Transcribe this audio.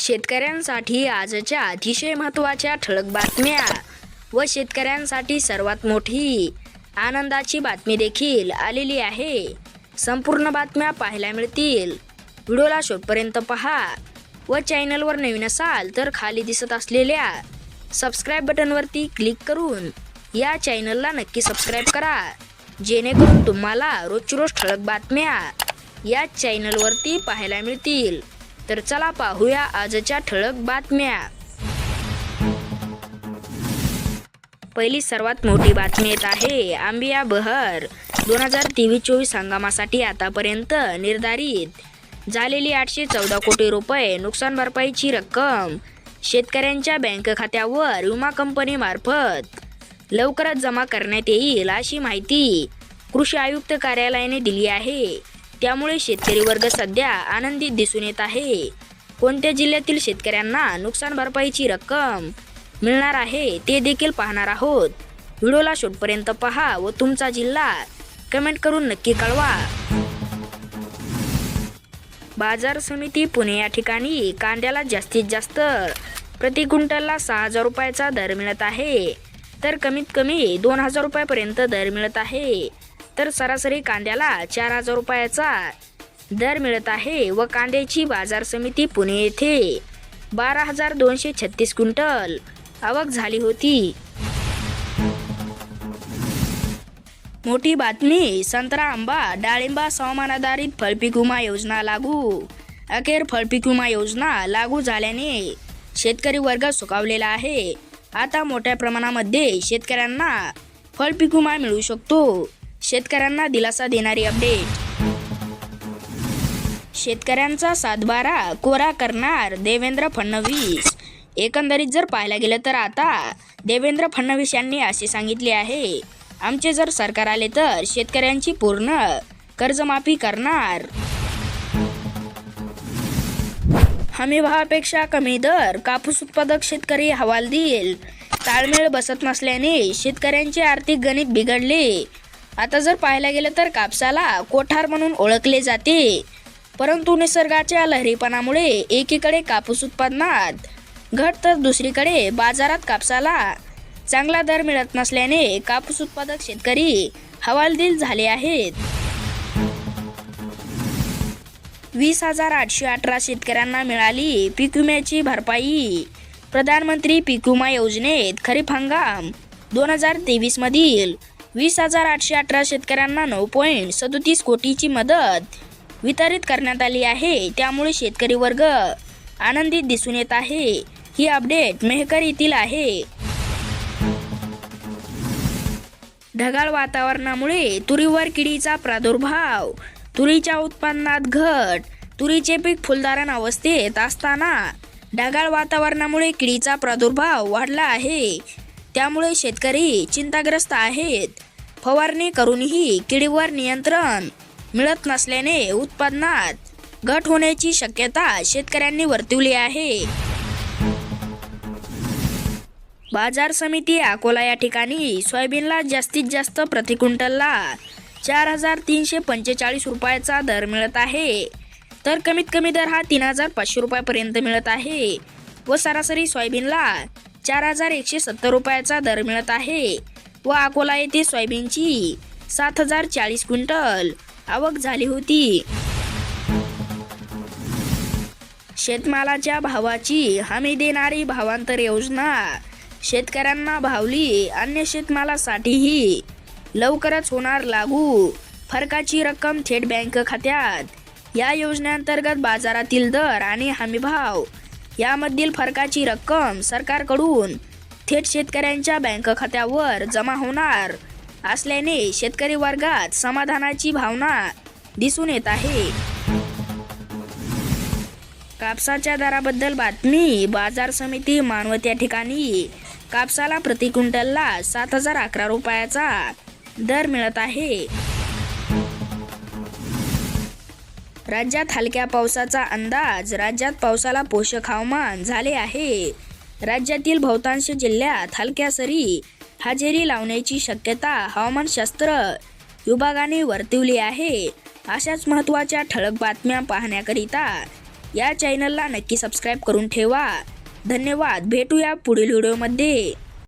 शेतकऱ्यांसाठी आजच्या अतिशय महत्त्वाच्या ठळक बातम्या व शेतकऱ्यांसाठी सर्वात मोठी आनंदाची बातमी देखील आलेली आहे. संपूर्ण बातम्या पाहायला मिळतील. व्हिडिओला शेवटपर्यंत पहा व चॅनलवर नवीन असाल तर खाली दिसत असलेल्या सबस्क्राईब बटनवरती क्लिक करून या चॅनलला नक्की सबस्क्राईब करा. जेणेकरून तुम्हाला रोजची रोज ठळक बातम्या या चॅनलवरती पाहायला मिळतील. तर चला पाहूया आजच्या ठळक बातम्या. पहिली सर्वात मोठी बातमी येत आहे आंबिया बहर. दोन हजार तेवीस चोवीस हंगामासाठी आतापर्यंत निर्धारित झालेली आठशे चौदा कोटी रुपये नुकसान भरपाईची रक्कम शेतकऱ्यांच्या बँक खात्यावर विमा कंपनीमार्फत लवकरच जमा करण्यात येईल अशी माहिती कृषी आयुक्त कार्यालयाने दिली आहे. त्यामुळे शेतकरी वर्ग सध्या आनंदित दिसून येत आहे. कोणत्या जिल्ह्यातील शेतकऱ्यांना नुकसान भरपाईची रक्कम मिळणार आहे ते देखील पाहणार आहोत. व्हिडिओला शेवटपर्यंत पहा व तुमचा जिल्हा कमेंट करून नक्की कळवा. बाजार समिती पुणे या ठिकाणी कांद्याला जास्तीत जास्त प्रति क्विंटलला सहा हजार रुपयाचा दर मिळत आहे. तर कमीत कमी दोन हजार रुपयापर्यंत दर मिळत आहे. तर सरासरी कांद्याला चार हजार रुपयाचा दर मिळत आहे व कांद्याची बाजार समिती पुणे येथे बारा हजार दोनशे छत्तीस क्विंटल आवक झाली होती. मोठी बातमी संत्रा आंबा डाळिंबा हवामान फळपीक विमा योजना लागू. अखेर फळपीक विमा योजना लागू झाल्याने शेतकरी वर्ग सुखावलेला आहे. आता मोठ्या प्रमाणामध्ये शेतकऱ्यांना फळपीक विमा मिळू शकतो. शेतकऱ्यांना दिलासा देणारी अपडेट शेतकऱ्यांचा सातबारा कोरा करणार देवेंद्र फडणवीस. एकंदरीत जर पाहायला गेलं तर आता देवेंद्र फडणवीस यांनी असे सांगितले आहे आमचे जर सरकार आले तर शेतकऱ्यांची पूर्ण कर्जमाफी करणार. हमी भावापेक्षा कमी दर कापूस उत्पादक शेतकरी हवाल देईल ताळमेळ बसत नसल्याने शेतकऱ्यांचे आर्थिक गणित बिघडले. आता जर पाहायला गेलं तर कापसाला कोठार म्हणून ओळखले जाते. परंतु निसर्गाच्या लहरीपणामुळे एकीकडे कापूस उत्पादनात घट तर दुसरीकडे बाजारात कापसाला चांगला दर मिळत नसल्याने कापूस उत्पादक शेतकरी हवालदिल झाले आहेत. वीस हजार आठशे अठरा शेतकऱ्यांना मिळाली पीक विम्याची भरपाई. प्रधानमंत्री पीक विमा योजनेत खरीप हंगाम दोन हजार तेवीसमधील वीस हजार आठशे अठरा शेतकऱ्यांना नऊ पॉईंट सदोतीस कोटीची मदत वितरित करण्यात आली आहे. त्यामुळे शेतकरी वर्ग आनंदित दिसून येत आहे. ही अपडेट मेहकर येथील आहे. ढगाळ वातावरणामुळे तुरीवर किडीचा प्रादुर्भाव तुरीच्या उत्पन्नात घट तुरीचे पीक फुलधारण अवस्थेत असताना ढगाळ वातावरणामुळे किडीचा प्रादुर्भाव वाढला आहे. त्यामुळे शेतकरी चिंताग्रस्त आहेत. फवारणी करूनही किडीवर नियंत्रण मिळत नसल्याने उत्पादनात घट होण्याची शक्यता शेतकऱ्यांनी वर्तवली आहे. बाजार समिती अकोला या ठिकाणी सोयाबीनला जास्तीत जास्त प्रति क्विंटलला चार हजार तीनशे पंचेचाळीस रुपयाचा दर मिळत आहे. तर कमीत कमी दर हा तीन हजार पाचशे रुपयापर्यंत मिळत आहे व सरासरी सोयाबीनला चार हजार एकशे सत्तर रुपयाचा दर मिळत आहे. व अकोला येथे सोयाबीनची सात हजार चाळीस क्विंटल आवक झाली होती. शेतमालाच्या भावाची हमी देणारी भावांतर योजना. शेतकऱ्यांना भावली अन्य शेतमालासाठीही लवकरच होणार लागू फरकाची रक्कम थेट बँक खात्यात. या योजनेअंतर्गत बाजारातील दर आणि हमीभाव यामधील फरकाची रक्कम सरकारकडून थेट शेतकऱ्यांच्या बँक खात्यावर जमा होणार असल्याने शेतकरी वर्गात समाधानाची भावना दिसून येत आहे. कापसाच्या दराबद्दल बातमी बाजार समिती मानवत या ठिकाणी. कापसाला प्रति क्विंटलला सात हजार अकरा रुपयाचा दर मिळत आहे. राज्यात हलक्या पावसाचा अंदाज राज्यात पावसाला पोषक हवामान झाले आहे. राज्यातील बहुतांश जिल्ह्यात हलक्या सरी हजेरी लावण्याची शक्यता हवामानशास्त्र विभागाने वर्तवली आहे. अशाच महत्त्वाच्या ठळक बातम्या पाहण्याकरिता या चॅनलला नक्की सबस्क्राईब करून ठेवा. धन्यवाद. भेटूया पुढील व्हिडिओमध्ये